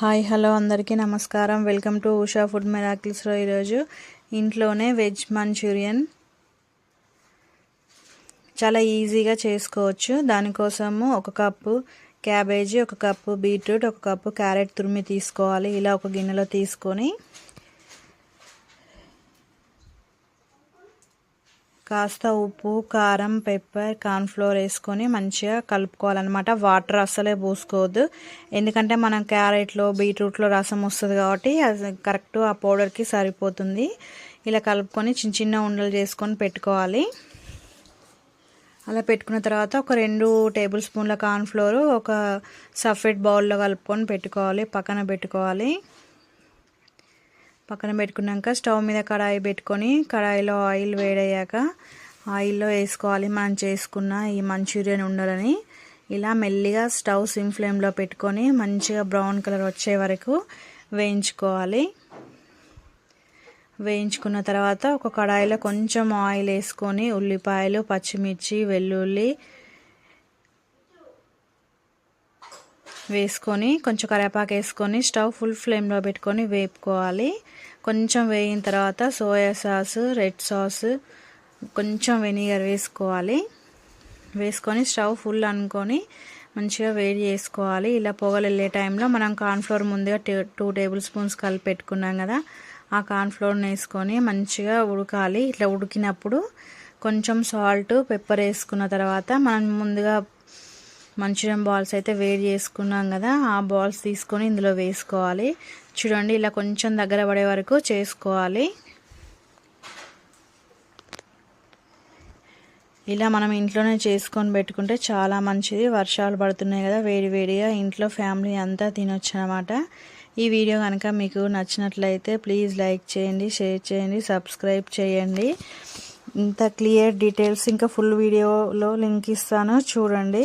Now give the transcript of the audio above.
Hi hello అందరికీ నమస్కారం. Welcome to Usha food మెరాకిల్స్లో ఈరోజు ఇంట్లోనే వెజ్ మంచూరియన్. చాలా ఈజీగా చేసుకోవచ్చు. దానికోసము ఒక కప్పు క్యాబేజీ ఒక కప్పు బీట్రూట్ ఒక కప్పు క్యారెట్ తురిమి తీసుకోవాలి. ఇలా ఒక గిన్నెలో తీసుకొని కాస్త ఉప్పు కారం పెప్పర్ కార్న్ఫ్లోర్ వేసుకొని మంచిగా కలుపుకోవాలన్నమాట. వాటర్ అస్సలే పోసుకోవద్దు. ఎందుకంటే మనం క్యారెట్లో బీట్రూట్లో రసం వస్తుంది కాబట్టి అది కరెక్ట్ ఆ పౌడర్కి సరిపోతుంది. ఇలా కలుపుకొని చిన్న చిన్న ఉండలు చేసుకొని పెట్టుకోవాలి. అలా పెట్టుకున్న తర్వాత ఒక రెండు టేబుల్ స్పూన్ల కార్న్ఫ్లోర్ ఒక సఫెట్ బౌల్లో కలుపుకొని పెట్టుకోవాలి పక్కన పెట్టుకోవాలి. పక్కన పెట్టుకున్నాక స్టవ్ మీద కడాయి పెట్టుకొని కడాయిలో ఆయిల్ వేడయ్యాక ఆయిల్లో వేసుకోవాలి. మనం చేసుకున్న ఈ మంచూరియన్ ఉండాలని ఇలా మెల్లిగా స్టవ్ సిమ్ ఫ్లేమ్లో పెట్టుకొని మంచిగా బ్రౌన్ కలర్ వచ్చే వరకు వేయించుకోవాలి. వేయించుకున్న తర్వాత ఒక కడాయిలో కొంచెం ఆయిల్ వేసుకొని ఉల్లిపాయలు పచ్చిమిర్చి వెల్లుల్లి వేసుకొని కొంచెం కరివేపాకు వేసుకొని స్టవ్ ఫుల్ ఫ్లేమ్లో పెట్టుకొని వేపుకోవాలి. కొంచెం వేయిన తర్వాత సోయా సాస్ రెడ్ సాస్ కొంచెం వెనిగర్ వేసుకోవాలి. వేసుకొని స్టవ్ ఫుల్ అనుకొని మంచిగా వేడి చేసుకోవాలి. ఇలా పొగలు వెళ్ళే టైంలో మనం కార్న్ఫ్లోర్ ముందుగా టూ టేబుల్ స్పూన్స్ కలిపి పెట్టుకున్నాం కదా ఆ కార్న్ఫ్లోర్ని వేసుకొని మంచిగా ఉడకాలి. ఇట్లా ఉడికినప్పుడు కొంచెం సాల్ట్ పెప్పర్ వేసుకున్న తర్వాత మనం ముందుగా మంచూరియన్ బాల్స్ అయితే వేడి చేసుకున్నాం కదా ఆ బాల్స్ తీసుకొని ఇందులో వేసుకోవాలి. చూడండి ఇలా కొంచెం దగ్గర పడే వరకు చేసుకోవాలి. ఇలా మనం ఇంట్లోనే చేసుకొని పెట్టుకుంటే చాలా మంచిది. వర్షాలు పడుతున్నాయి కదా వేడి వేడిగా ఇంట్లో ఫ్యామిలీ అంతా తినొచ్చు అనమాట ఈ వీడియో కనుక మీకు నచ్చినట్లయితే ప్లీజ్ లైక్ చేయండి షేర్ చేయండి సబ్స్క్రైబ్ చేయండి. ఇంత క్లియర్ డీటెయిల్స్ ఇంకా ఫుల్ వీడియోలో లింక్ ఇస్తాను చూడండి.